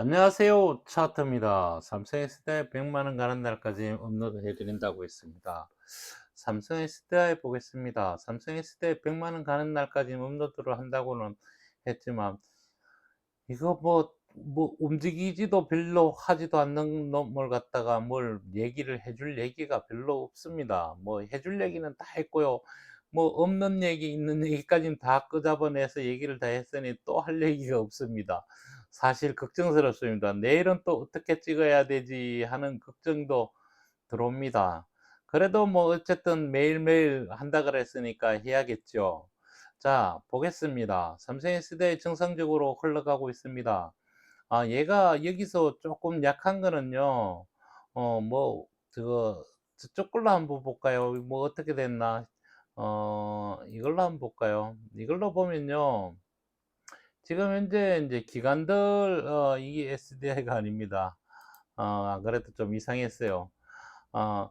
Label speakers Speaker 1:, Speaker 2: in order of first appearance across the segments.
Speaker 1: 안녕하세요. 차트입니다. 삼성 S대 100만원 가는 날까지 업로드 해드린다고 했습니다. 삼성 S대 보겠습니다. 삼성 S대 100만원 가는 날까지 업로드를 한다고는 했지만, 이거 뭐, 뭐, 움직이지도 별로 하지도 않는 놈을 갖다가 뭘 얘기를 해줄 얘기가 별로 없습니다. 뭐, 해줄 얘기는 다 했고요. 뭐, 없는 얘기, 있는 얘기까지는 다 끄잡아내서 얘기를 다 했으니 또 할 얘기가 없습니다. 사실 걱정스럽습니다. 내일은 또 어떻게 찍어야 되지 하는 걱정도 들어옵니다. 그래도 뭐 어쨌든 매일매일 한다 그랬으니까 해야겠죠. 자, 보겠습니다. 삼성 S대 정상적으로 흘러가고 있습니다. 아, 얘가 여기서 조금 약한 거는요. 어, 뭐, 저거, 저쪽 걸로 한번 볼까요? 뭐 어떻게 됐나? 어, 이걸로 한번 볼까요? 이걸로 보면요. 지금 현재 이제 기관들 어, 이게 SDI가 아닙니다. 어, 그래도 좀 이상했어요. 어,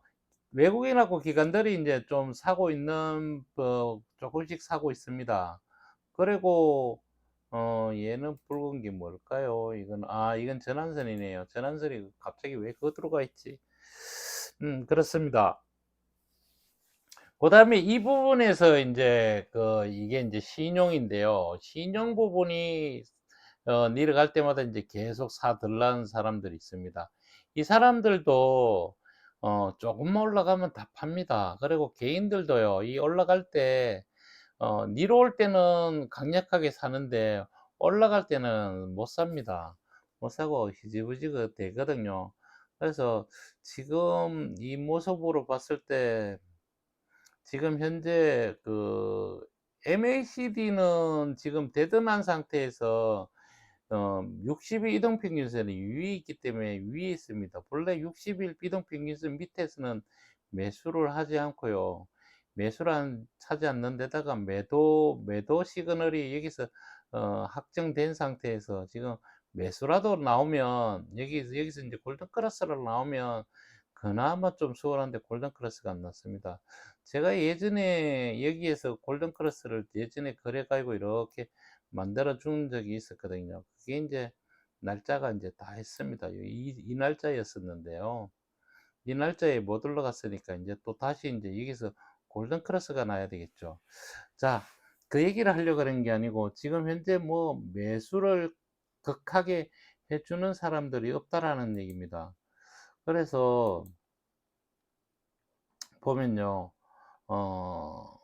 Speaker 1: 외국인하고 기관들이 이제 좀 사고 있는 어, 조금씩 사고 있습니다. 그리고 어, 얘는 붉은 게 뭘까요? 이건 아 이건 전환선이네요. 전환선이 갑자기 왜 그거 들어가 있지? 음 그렇습니다. 그 다음에 이 부분에서 이제 그 이게 이제 신용인데요. 신용 부분이 어, 내려갈 때마다 이제 계속 사들라는 사람들이 있습니다. 이 사람들도 어, 조금만 올라가면 다 팝니다. 그리고 개인들도요. 이 올라갈 때 어, 내려올 때는 강력하게 사는데 올라갈 때는 못 삽니다. 못 사고 희지부지가 되거든요. 그래서 지금 이 모습으로 봤을 때 지금 현재 그 MACD는 지금 데드만 상태에서 어, 60일 이동평균선이 위에 있기 때문에 위에 있습니다. 본래 60일 이동평균선 밑에서는 매수를 하지 않고요. 매수를 하지 않는 데다가 매도, 매도 시그널이 여기서 어, 확정된 상태에서 지금 매수라도 나오면 여기, 여기서 이제 골든 크로스로 나오면 그나마 좀 수월한데 골든 크로스가 안 났습니다. 제가 예전에 여기에서 골든 크로스를 예전에 거래 가지고 이렇게 만들어 준 적이 있었거든요. 그게 이제 날짜가 이제 다 했습니다. 이, 이 날짜였었는데요. 이 날짜에 못 올라갔으니까 이제 또 다시 이제 여기서 골든 크로스가 나야 되겠죠. 자, 그 얘기를 하려고 하는 게 아니고 지금 현재 뭐 매수를 극하게 해주는 사람들이 없다라는 얘기입니다. 그래서 보면요, 어,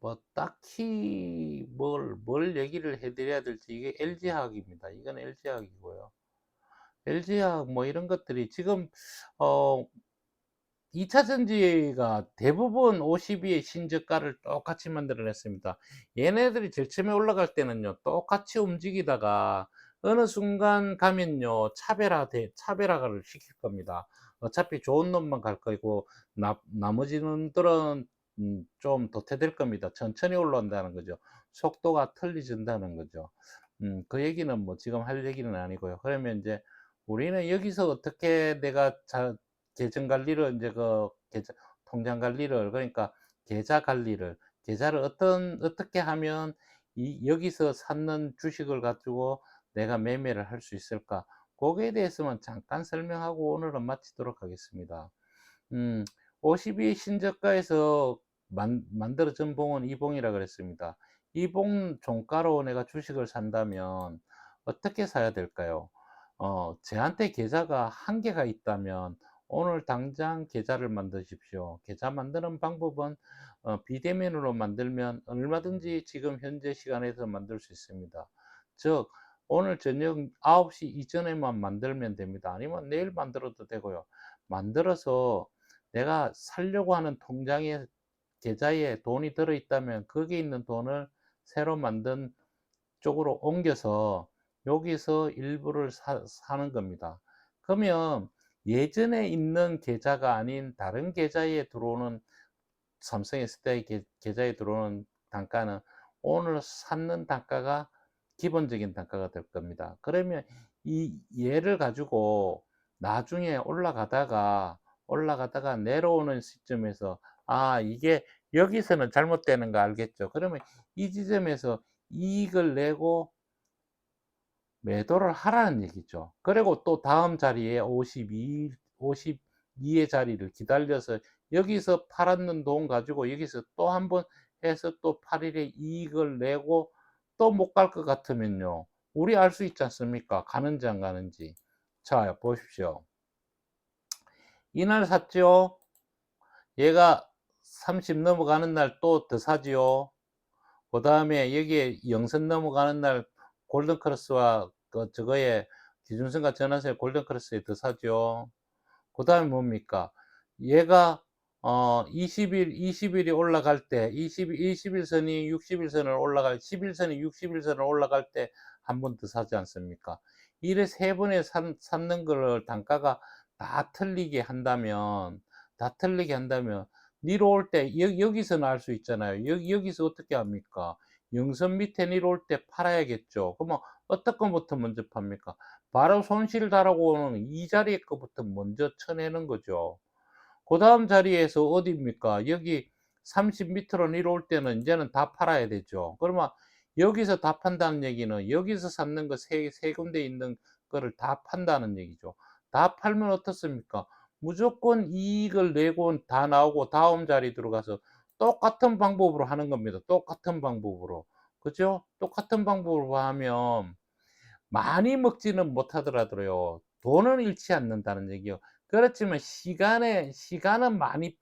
Speaker 1: 뭐 딱히 뭘, 뭘 얘기를 해드려야 될지 이게 LG화학입니다. 이건 LG화학이고요. LG화학 뭐 이런 것들이 지금 어 2차 전지가 대부분 52의 신저가를 똑같이 만들어냈습니다. 얘네들이 제일 처음에 올라갈 때는요, 똑같이 움직이다가 어느 순간 가면요, 차별화돼, 차별화를 시킬 겁니다. 어차피 좋은 놈만 갈 거고, 나, 나머지 놈들은 음, 좀 도태될 겁니다. 천천히 올라온다는 거죠. 속도가 틀리진다는 거죠. 음, 그 얘기는 뭐 지금 할 얘기는 아니고요. 그러면 이제 우리는 여기서 어떻게 내가 자, 계정 관리를 이제 그 계좌, 통장 관리를 그러니까 계좌 관리를 계좌를 어떤 어떻게 하면 이 여기서 샀는 주식을 가지고 내가 매매를 할 수 있을까? 거기에 대해서만 잠깐 설명하고 오늘은 마치도록 하겠습니다. 음, 52 신저가에서 만, 만들어진 봉은 이봉이라 그랬습니다. 이봉 종가로 내가 주식을 산다면 어떻게 사야 될까요? 어, 제한테 계좌가 한 개가 있다면 오늘 당장 계좌를 만드십시오. 계좌 만드는 방법은 어, 비대면으로 만들면 얼마든지 지금 현재 시간에서 만들 수 있습니다. 즉 오늘 저녁 9시 이전에만 만들면 됩니다. 아니면 내일 만들어도 되고요. 만들어서 내가 살려고 하는 통장에 계좌에 돈이 들어 있다면 거기에 있는 돈을 새로 만든 쪽으로 옮겨서 여기서 일부를 사, 사는 겁니다. 그러면 예전에 있는 계좌가 아닌 다른 계좌에 들어오는 삼성 S대 계좌에 들어오는 단가는 오늘 샀는 단가가 기본적인 단가가 될 겁니다. 그러면 이 얘를 가지고 나중에 올라가다가 올라가다가 내려오는 시점에서 아 이게 여기서는 잘못되는 거 알겠죠? 그러면 이 지점에서 이익을 내고 매도를 하라는 얘기죠. 그리고 또 다음 자리에 52, 52의 자리를 기다려서 여기서 팔았는 돈 가지고 여기서 또 한 번 해서 또 8일에 이익을 내고 또 못 갈 것 같으면요. 우리 알 수 있지 않습니까? 가는지 안 가는지. 자, 보십시오. 이날 샀죠? 얘가 30 넘어가는 날 또 더 사지요. 그 다음에 여기에 영선 넘어가는 날 골든크로스와 그 저거에 기준선과 전환선의 골든크로스에 더 사죠. 그 다음에 뭡니까? 얘가 어 20일 20일이 올라갈 때 20, 21선이 60일선을 올라갈 11선이 60일선을 올라갈 때 한 번 더 사지 않습니까? 이래 세 번에 산, 샀는 거를 단가가 다 틀리게 한다면 다 틀리게 한다면 니로 올 때 여 기서는 알 수 있잖아요. 여기, 여기서 어떻게 합니까? 영선 밑에 니로 올 때 팔아야겠죠. 그러면 어떤 것부터 먼저 팝니까? 바로 손실 달하고는 이 자리에 거부터 먼저 쳐내는 거죠. 그 다음 자리에서 어디입니까? 여기 30 밑으로 내려올 때는 이제는 다 팔아야 되죠. 그러면 여기서 다 판다는 얘기는 여기서 샀는 거 세, 세 군데 있는 거를 다 판다는 얘기죠. 다 팔면 어떻습니까? 무조건 이익을 내고 다 나오고 다음 자리 들어가서 똑같은 방법으로 하는 겁니다. 똑같은 방법으로. 그죠? 똑같은 방법으로 하면 많이 먹지는 못하더라도요. 돈은 잃지 않는다는 얘기요. 그렇지만 시간에 시간은 많이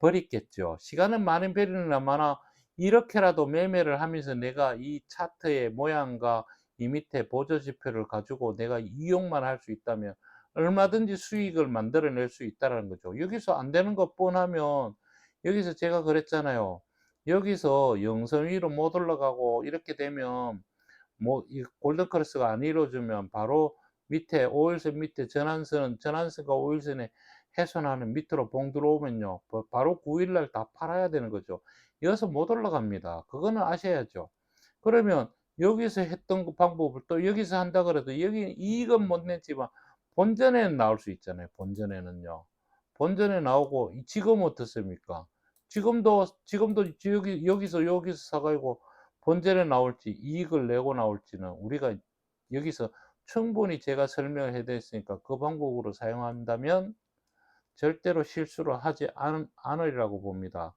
Speaker 1: 버리겠죠. 시간은 많이 버리는 아마나 이렇게라도 매매를 하면서 내가 이 차트의 모양과 이 밑에 보조 지표를 가지고 내가 이용만 할 수 있다면 얼마든지 수익을 만들어낼 수 있다는 거죠. 여기서 안 되는 것 뻔하면 여기서 제가 그랬잖아요. 여기서 영선 위로 못 올라가고 이렇게 되면 뭐이 골든 크로스가 안 이루어지면 바로 밑에 5일선 밑에 전환선은 전환선과 5일선에 훼손하는 밑으로 봉 들어오면요. 바로 9일날 다 팔아야 되는 거죠. 여기서 못 올라갑니다. 그거는 아셔야죠. 그러면 여기서 했던 그 방법을 또 여기서 한다 그래도 여기 이익은 못 냈지만 본전에는 나올 수 있잖아요. 본전에는요. 본전에 나오고 지금 어떻습니까? 지금도 지금도 여기 여기서 여기서 사가지고 본전에 나올지 이익을 내고 나올지는 우리가 여기서 충분히 제가 설명을 해드렸으니까 그 방법으로 사용한다면 절대로 실수를 하지 않, 않으리라고 봅니다.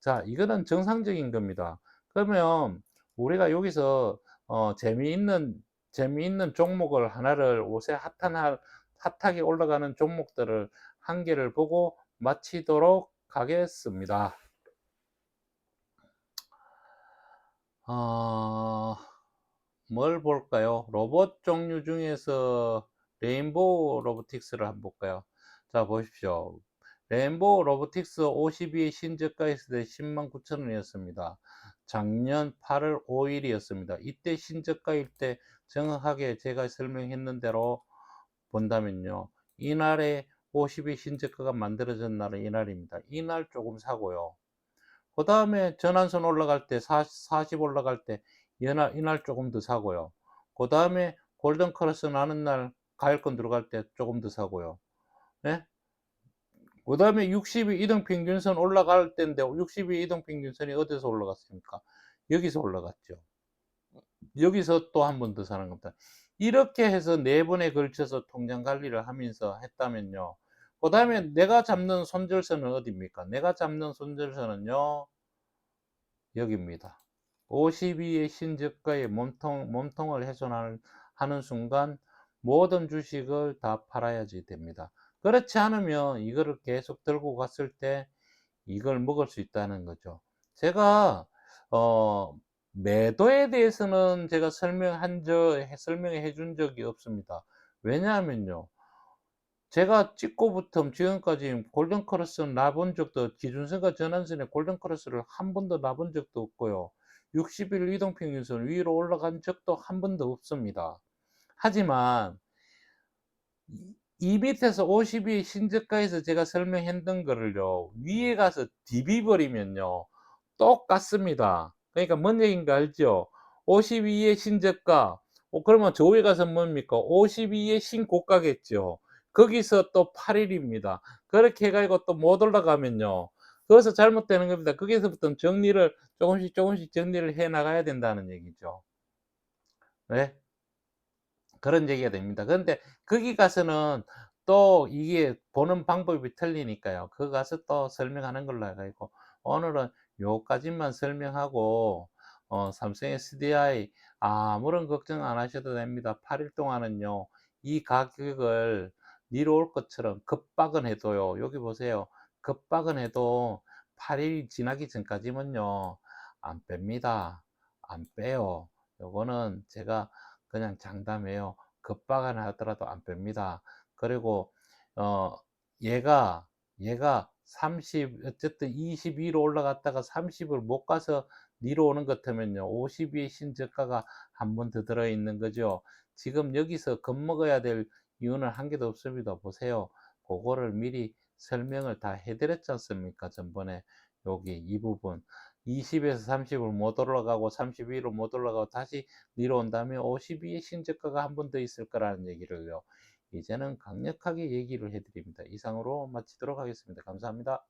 Speaker 1: 자, 이거는 정상적인 겁니다. 그러면 우리가 여기서 어, 재미있는 재미있는 종목을 하나를 옷에 핫한 핫하게 올라가는 종목들을 한 개를 보고 마치도록 하겠습니다. 어, 뭘 볼까요? 로봇 종류 중에서 레인보우 로보틱스를 한번 볼까요? 자, 보십시오. 레인보우 로보틱스 52의 신저가 있을 때 10만 9천 원이었습니다. 작년 8월 5일이었습니다. 이때 신저가일 때 정확하게 제가 설명했는 대로 본다면요. 이날에 52 신저가가 만들어진 날은 이날입니다. 이날 조금 사고요. 그 다음에 전환선 올라갈 때 40, 40 올라갈 때 이날, 이날 조금 더 사고요. 그 다음에 골든 크로스 나는 날 가을권 들어갈 때 조금 더 사고요. 네? 그 다음에 62 이동 평균선 올라갈 때인데 62 이동 평균선이 어디서 올라갔습니까? 여기서 올라갔죠. 여기서 또 한 번 더 사는 겁니다. 이렇게 해서 네 번에 걸쳐서 통장 관리를 하면서 했다면요. 그 다음에 내가 잡는 손절선은 어디입니까? 내가 잡는 손절선은요. 여기입니다. 52의 신저가의 몸통, 몸통을 훼손하는 하는 순간 모든 주식을 다 팔아야지 됩니다. 그렇지 않으면 이거를 계속 들고 갔을 때 이걸 먹을 수 있다는 거죠. 제가 어, 매도에 대해서는 제가 설명한 적, 설명해 준 적이 없습니다. 왜냐하면요. 제가 찍고부터 지금까지 골든크로스는 놔본 적도 기준선과 전환선의 골든크로스를 한 번도 놔본 적도 없고요. 60일 이동평균선 위로 올라간 적도 한 번도 없습니다. 하지만 이 밑에서 52 신저가에서 제가 설명했던 거를요 위에 가서 디비버리면요 똑같습니다. 그러니까 뭔 얘기인가 알죠? 52의 신저가 어, 그러면 저 위에 가서 뭡니까? 52의 신고가겠죠. 거기서 또 8일입니다. 그렇게 해가지고 또 못 올라가면요 거기서 잘못되는 겁니다 거기서부터 정리를 조금씩 조금씩 정리를 해 나가야 된다는 얘기죠 네? 그런 얘기가 됩니다. 그런데 거기 가서는 또 이게 보는 방법이 틀리니까요. 거기 가서 또 설명하는 걸로 해 가지고 오늘은 요까지만 설명하고 어 삼성 SDI 아무런 걱정 안 하셔도 됩니다. 8일 동안은요. 이 가격을 내려올 것처럼 급박은 해도요. 여기 보세요. 급박은 해도 8 일이 지나기 전까지는요. 안 뺍니다. 안 빼요. 요거는 제가 그냥 장담해요. 급박은 하더라도 안 뺍니다. 그리고 어 얘가 얘가 30 어쨌든 22로 올라갔다가 30을 못 가서 내려오는 것 같으면요. 52의 신저가가 한 번 더 들어 있는 거죠. 지금 여기서 겁먹어야 될 이유는 한 개도 없습니다. 보세요. 그거를 미리 설명을 다 해드렸지 않습니까? 전번에 여기 이 부분 20에서 30을 못 올라가고 31로 못 올라가고 다시 내려온 다음에 52의 신저가가 한 번 더 있을 거라는 얘기를요. 이제는 강력하게 얘기를 해드립니다. 이상으로 마치도록 하겠습니다. 감사합니다.